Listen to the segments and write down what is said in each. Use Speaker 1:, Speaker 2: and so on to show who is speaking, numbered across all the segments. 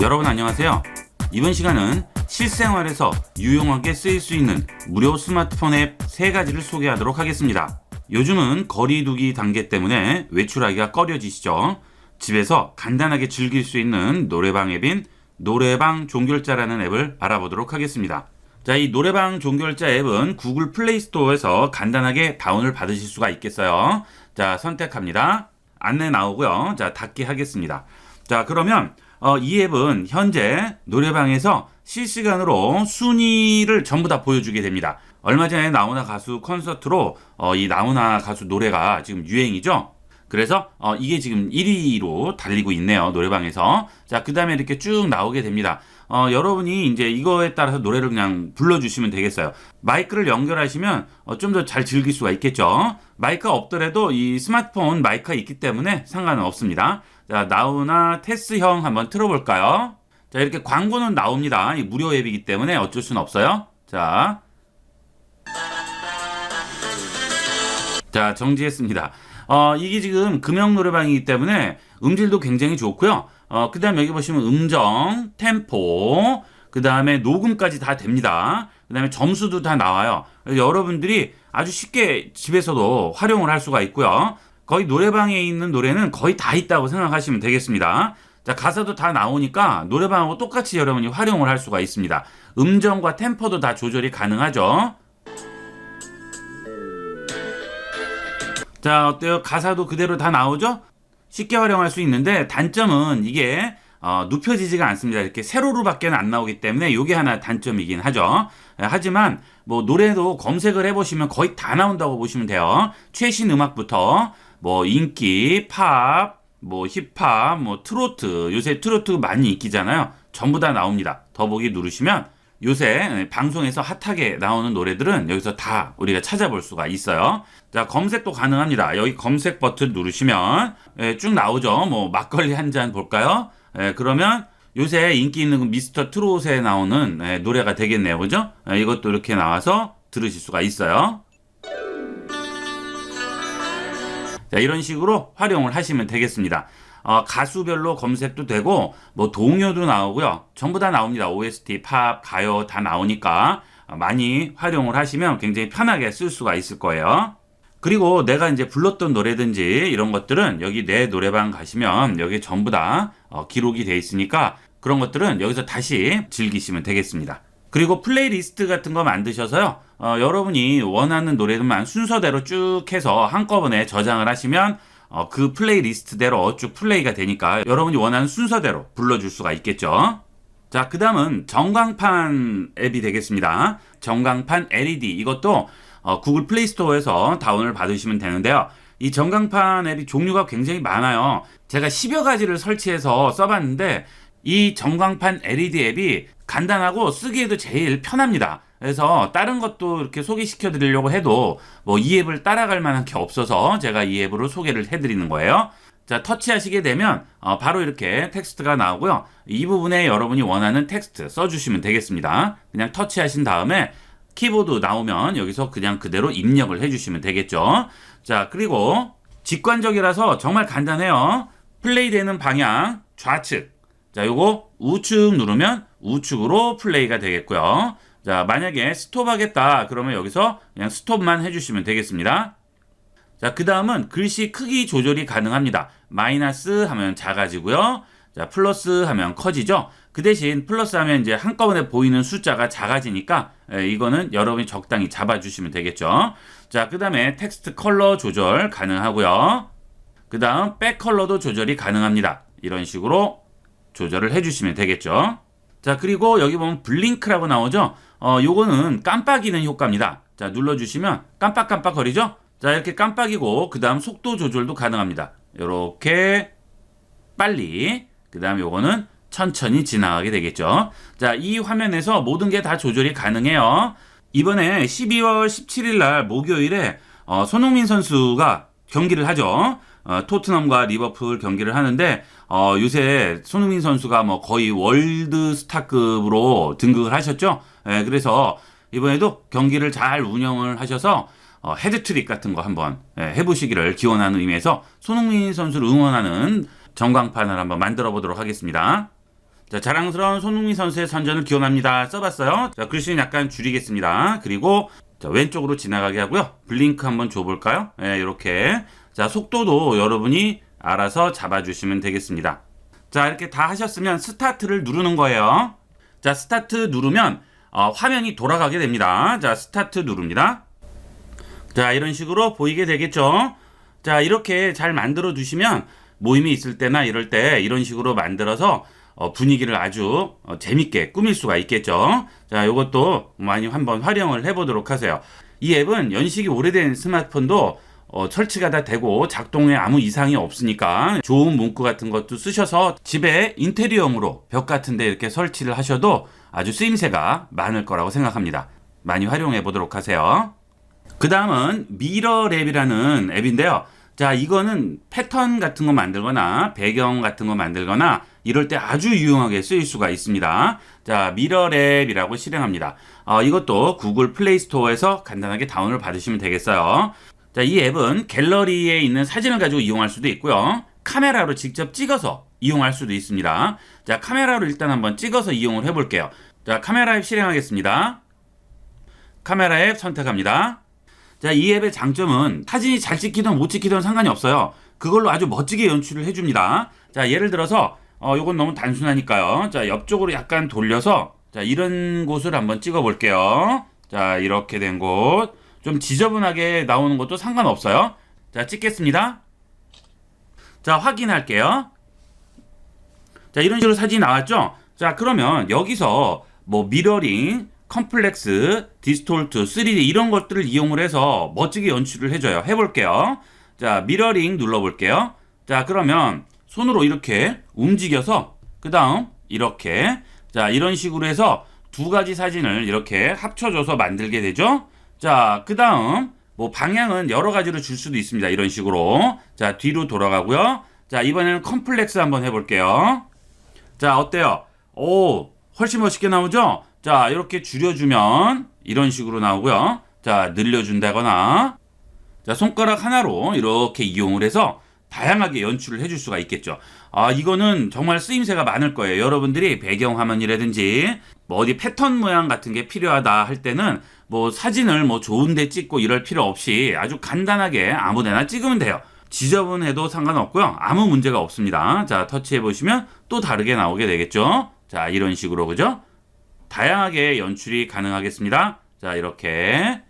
Speaker 1: 여러분 안녕하세요. 이번 시간은 실생활에서 유용하게 쓰일 수 있는 무료 스마트폰 앱 3가지를 소개하도록 하겠습니다. 요즘은 거리두기 단계 때문에 외출하기가 꺼려지시죠? 집에서 간단하게 즐길 수 있는 노래방 앱인 노래방 종결자라는 앱을 알아보도록 하겠습니다. 자, 이 노래방 종결자 앱은 구글 플레이 스토어에서 간단하게 다운을 받으실 수가 있겠어요. 자, 선택합니다. 안내 나오고요. 자, 닫기 하겠습니다. 자, 그러면 어, 이 앱은 현재 노래방에서 실시간으로 순위를 전부 다 보여주게 됩니다. 얼마 전에 나훈아 가수 콘서트로 어, 이 나훈아 가수 노래가 지금 유행이죠. 그래서 어, 이게 지금 1위로 달리고 있네요 노래방에서. 자그 다음에 이렇게 쭉 나오게 됩니다. 어, 여러분이 이제 이거에 따라서 노래를 그냥 불러주시면 되겠어요. 마이크를 연결하시면 어, 좀 더 잘 즐길 수가 있겠죠? 마이크가 없더라도 이 스마트폰 마이크가 있기 때문에 상관은 없습니다 자 나우나 테스 형 한번 틀어볼까요 자 이렇게 광고는 나옵니다 이 무료 앱이기 때문에 어쩔 수는 없어요 자 자, 정지했습니다. 어, 이게 지금 금형 노래방이기 때문에 음질도 굉장히 좋고요. 어, 그 다음에 여기 보시면 음정, 템포, 그 다음에 녹음까지 다 됩니다. 그 다음에 점수도 다 나와요. 여러분들이 아주 쉽게 집에서도 활용을 할 수가 있고요. 거의 노래방에 있는 노래는 거의 다 있다고 생각하시면 되겠습니다. 자, 가사도 다 나오니까 노래방하고 똑같이 여러분이 활용을 할 수가 있습니다. 음정과 템포도 다 조절이 가능하죠. 자, 어때요? 가사도 그대로 다 나오죠? 쉽게 활용할 수 있는데 단점은 이게 어, 눕혀지지가 않습니다. 이렇게 세로로밖에 안 나오기 때문에 이게 하나 단점이긴 하죠. 예, 하지만 뭐 노래도 검색을 해보시면 거의 다 나온다고 보시면 돼요. 최신 음악부터 뭐 인기, 팝, 뭐 힙합, 뭐 트로트 요새 트로트 많이 인기잖아요. 전부 다 나옵니다. 더보기 누르시면 요새 방송에서 핫하게 나오는 노래들은 여기서 다 우리가 찾아볼 수가 있어요. 자, 검색도 가능합니다. 여기 검색 버튼 누르시면 예, 쭉 나오죠. 뭐 막걸리 한 잔 볼까요? 예, 그러면 요새 인기 있는 그 미스터 트롯에 나오는 예, 노래가 되겠네요. 그죠? 예, 이것도 이렇게 나와서 들으실 수가 있어요. 자, 이런 식으로 활용을 하시면 되겠습니다. 어, 가수별로 검색도 되고 뭐 동요도 나오고요. 전부 다 나옵니다. OST, 팝, 가요 다 나오니까 많이 활용을 하시면 굉장히 편하게 쓸 수가 있을 거예요. 그리고 내가 이제 불렀던 노래든지 이런 것들은 여기 내 노래방 가시면 여기 전부 다 어, 기록이 돼 있으니까 그런 것들은 여기서 다시 즐기시면 되겠습니다. 그리고 플레이리스트 같은 거 만드셔서요. 어, 여러분이 원하는 노래들만 순서대로 쭉 해서 한꺼번에 저장을 하시면 어, 그 플레이리스트대로 쭉 플레이가 되니까 여러분이 원하는 순서대로 불러줄 수가 있겠죠. 자, 그 다음은 전광판 앱이 되겠습니다. 전광판 LED. 이것도 어, 구글 플레이 스토어에서 다운을 받으시면 되는데요. 이 전광판 앱이 종류가 굉장히 많아요. 제가 10여 가지를 설치해서 써봤는데 이 전광판 LED 앱이 간단하고 쓰기에도 제일 편합니다. 그래서 다른 것도 이렇게 소개시켜 드리려고 해도 뭐 이 앱을 따라갈 만한 게 없어서 제가 이 앱으로 소개를 해 드리는 거예요. 자, 터치하시게 되면 어, 바로 이렇게 텍스트가 나오고요. 이 부분에 여러분이 원하는 텍스트 써주시면 되겠습니다. 그냥 터치하신 다음에 키보드 나오면 여기서 그냥 그대로 입력을 해주시면 되겠죠. 자, 그리고 직관적이라서 정말 간단해요. 플레이 되는 방향 좌측. 자, 요거 우측 누르면 우측으로 플레이가 되겠고요. 자, 만약에 스톱하겠다 그러면 여기서 그냥 스톱만 해주시면 되겠습니다. 자, 그 다음은 글씨 크기 조절이 가능합니다. 마이너스 하면 작아지고요. 자, 플러스 하면 커지죠. 그 대신 플러스 하면 이제 한꺼번에 보이는 숫자가 작아지니까 에, 이거는 여러분이 적당히 잡아주시면 되겠죠. 자, 그 다음에 텍스트 컬러 조절 가능하고요. 그 다음 백 컬러도 조절이 가능합니다. 이런 식으로 조절을 해주시면 되겠죠. 자, 그리고 여기 보면 블링크라고 나오죠. 어, 요거는 깜빡이는 효과입니다. 자, 눌러주시면 깜빡깜빡 거리죠. 자, 이렇게 깜빡이고 그 다음 속도 조절도 가능합니다. 이렇게 빨리 그 다음 요거는 천천히 지나가게 되겠죠. 자, 이 화면에서 모든 게 다 조절이 가능해요. 이번에 12월 17일 날 목요일에 어, 손흥민 선수가 경기를 하죠. 어, 토트넘과 리버풀 경기를 하는데 어, 요새 손흥민 선수가 뭐 거의 월드 스타급으로 등극을 하셨죠. 예, 그래서 이번에도 경기를 잘 운영을 하셔서 어, 헤드트릭 같은 거 한번 예, 해보시기를 기원하는 의미에서 손흥민 선수를 응원하는 전광판을 한번 만들어 보도록 하겠습니다. 자, 자랑스러운 손흥민 선수의 선전을 기원합니다. 써봤어요. 자, 글씨는 약간 줄이겠습니다. 그리고 자, 왼쪽으로 지나가게 하고요. 블링크 한번 줘볼까요? 네, 이렇게. 자, 속도도 여러분이 알아서 잡아주시면 되겠습니다. 자, 이렇게 다 하셨으면 스타트를 누르는 거예요. 자, 스타트 누르면 어, 화면이 돌아가게 됩니다. 자, 스타트 누릅니다. 자, 이런 식으로 보이게 되겠죠? 자, 이렇게 잘 만들어 두시면 모임이 있을 때나 이럴 때 이런 식으로 만들어서 어, 분위기를 아주 어, 재밌게 꾸밀 수가 있겠죠. 자, 이것도 많이 한번 활용을 해보도록 하세요. 이 앱은 연식이 오래된 스마트폰도 어, 설치가 다 되고 작동에 아무 이상이 없으니까 좋은 문구 같은 것도 쓰셔서 집에 인테리어용으로 벽 같은데 이렇게 설치를 하셔도 아주 쓰임새가 많을 거라고 생각합니다. 많이 활용해 보도록 하세요. 그 다음은 미러랩이라는 앱인데요. 자, 이거는 패턴 같은 거 만들거나 배경 같은 거 만들거나 이럴 때 아주 유용하게 쓰일 수가 있습니다. 자, 미러랩이라고 실행합니다. 어, 이것도 구글 플레이 스토어에서 간단하게 다운을 받으시면 되겠어요. 자, 이 앱은 갤러리에 있는 사진을 가지고 이용할 수도 있고요. 카메라로 직접 찍어서 이용할 수도 있습니다. 자, 카메라로 일단 한번 찍어서 이용을 해볼게요. 자, 카메라 앱 실행하겠습니다. 카메라 앱 선택합니다. 자, 이 앱의 장점은 사진이 잘 찍히든 못 찍히든 상관이 없어요. 그걸로 아주 멋지게 연출을 해줍니다. 자, 예를 들어서, 어, 요건 너무 단순하니까요. 자, 옆쪽으로 약간 돌려서, 자, 이런 곳을 한번 찍어 볼게요. 자, 이렇게 된 곳. 좀 지저분하게 나오는 것도 상관없어요. 자, 찍겠습니다. 자, 확인할게요. 자, 이런 식으로 사진이 나왔죠? 자, 그러면 여기서 뭐 미러링, 컴플렉스, 디스톨트, 3D 이런 것들을 이용을 해서 멋지게 연출을 해줘요. 해볼게요. 자, 미러링 눌러볼게요. 자, 그러면 손으로 이렇게 움직여서 그 다음 이렇게 자, 이런 식으로 해서 두 가지 사진을 이렇게 합쳐줘서 만들게 되죠. 자, 그 다음 뭐 방향은 여러 가지로 줄 수도 있습니다. 이런 식으로. 자, 뒤로 돌아가고요. 자, 이번에는 컴플렉스 한번 해볼게요. 자, 어때요? 오, 훨씬 멋있게 나오죠? 자, 이렇게 줄여주면 이런 식으로 나오고요. 자, 늘려준다거나 자, 손가락 하나로 이렇게 이용을 해서 다양하게 연출을 해줄 수가 있겠죠. 아, 이거는 정말 쓰임새가 많을 거예요. 여러분들이 배경 화면이라든지 뭐 어디 패턴 모양 같은 게 필요하다 할 때는 뭐 사진을 뭐 좋은데 찍고 이럴 필요 없이 아주 간단하게 아무데나 찍으면 돼요. 지저분해도 상관없고요. 아무 문제가 없습니다. 자, 터치해 보시면 또 다르게 나오게 되겠죠. 자, 이런 식으로 그죠? 다양하게 연출이 가능하겠습니다. 자, 이렇게.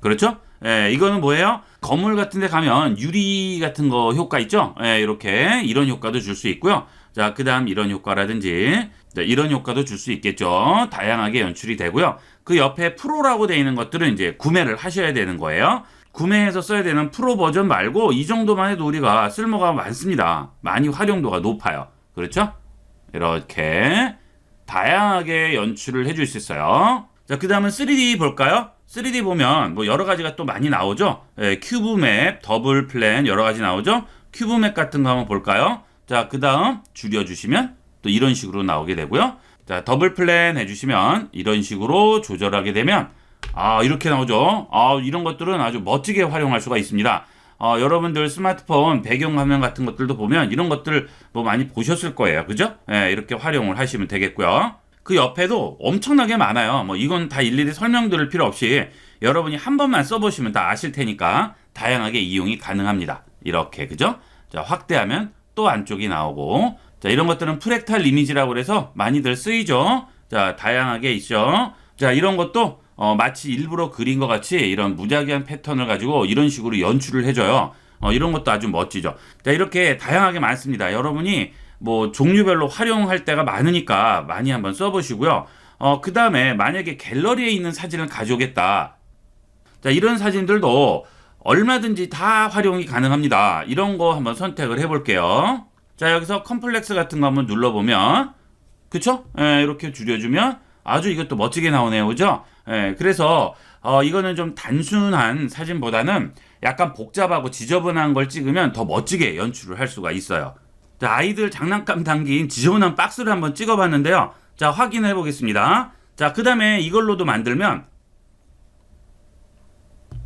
Speaker 1: 그렇죠? 예, 이거는 뭐예요? 건물 같은 데 가면 유리 같은 거 효과 있죠? 예, 이렇게 이런 효과도 줄 수 있고요. 자, 그다음 이런 효과라든지 자, 이런 효과도 줄 수 있겠죠. 다양하게 연출이 되고요. 그 옆에 프로라고 되어 있는 것들은 이제 구매를 하셔야 되는 거예요. 구매해서 써야 되는 프로 버전 말고 이 정도만 해도 우리가 쓸모가 많습니다. 많이 활용도가 높아요. 그렇죠? 이렇게 다양하게 연출을 해줄 수 있어요. 자, 그 다음은 3D 볼까요? 3D 보면 뭐 여러 가지가 또 많이 나오죠. 예, 큐브 맵, 더블 플랜 여러 가지 나오죠. 큐브 맵 같은 거 한번 볼까요? 자, 그 다음 줄여주시면 또 이런 식으로 나오게 되고요. 자, 더블 플랜 해주시면 이런 식으로 조절하게 되면 아, 이렇게 나오죠. 아, 이런 것들은 아주 멋지게 활용할 수가 있습니다. 어, 여러분들 스마트폰 배경 화면 같은 것들도 보면 이런 것들 뭐 많이 보셨을 거예요. 그죠? 예, 이렇게 활용을 하시면 되겠고요. 그 옆에도 엄청나게 많아요. 뭐 이건 다 일일이 설명드릴 필요 없이 여러분이 한 번만 써보시면 다 아실 테니까 다양하게 이용이 가능합니다. 이렇게 그죠? 자 확대하면 또 안쪽이 나오고 자 이런 것들은 프랙탈 이미지라고 그래서 많이들 쓰이죠. 자 다양하게 있죠. 자 이런 것도 어, 마치 일부러 그린 것 같이 이런 무작위한 패턴을 가지고 이런 식으로 연출을 해줘요. 어, 이런 것도 아주 멋지죠. 자 이렇게 다양하게 많습니다. 여러분이 뭐 종류별로 활용할 때가 많으니까 많이 한번 써보시고요. 어, 그 다음에 만약에 갤러리에 있는 사진을 가져오겠다. 자, 이런 사진들도 얼마든지 다 활용이 가능합니다. 이런 거 한번 선택을 해볼게요. 자, 여기서 컴플렉스 같은 거 한번 눌러보면, 그쵸? 예, 이렇게 줄여주면 아주 이것도 멋지게 나오네요. 그죠? 예, 그래서, 어, 이거는 좀 단순한 사진보다는 약간 복잡하고 지저분한 걸 찍으면 더 멋지게 연출을 할 수가 있어요. 자, 아이들 장난감 담긴 지저분한 박스를 한번 찍어봤는데요. 자, 확인해 보겠습니다. 자, 그 다음에 이걸로도 만들면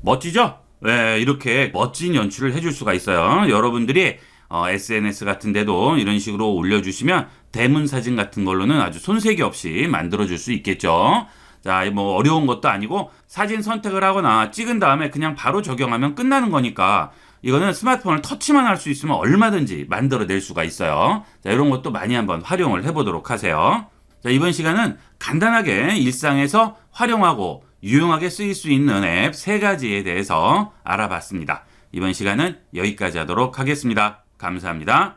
Speaker 1: 멋지죠? 네, 이렇게 멋진 연출을 해줄 수가 있어요. 여러분들이 어, SNS 같은 데도 이런 식으로 올려주시면 대문 사진 같은 걸로는 아주 손색이 없이 만들어줄 수 있겠죠. 자, 뭐 어려운 것도 아니고 사진 선택을 하거나 찍은 다음에 그냥 바로 적용하면 끝나는 거니까 이거는 스마트폰을 터치만 할 수 있으면 얼마든지 만들어낼 수가 있어요. 자, 이런 것도 많이 한번 활용을 해보도록 하세요. 자, 이번 시간은 간단하게 일상에서 활용하고 유용하게 쓰일 수 있는 앱 세 가지에 대해서 알아봤습니다. 이번 시간은 여기까지 하도록 하겠습니다. 감사합니다.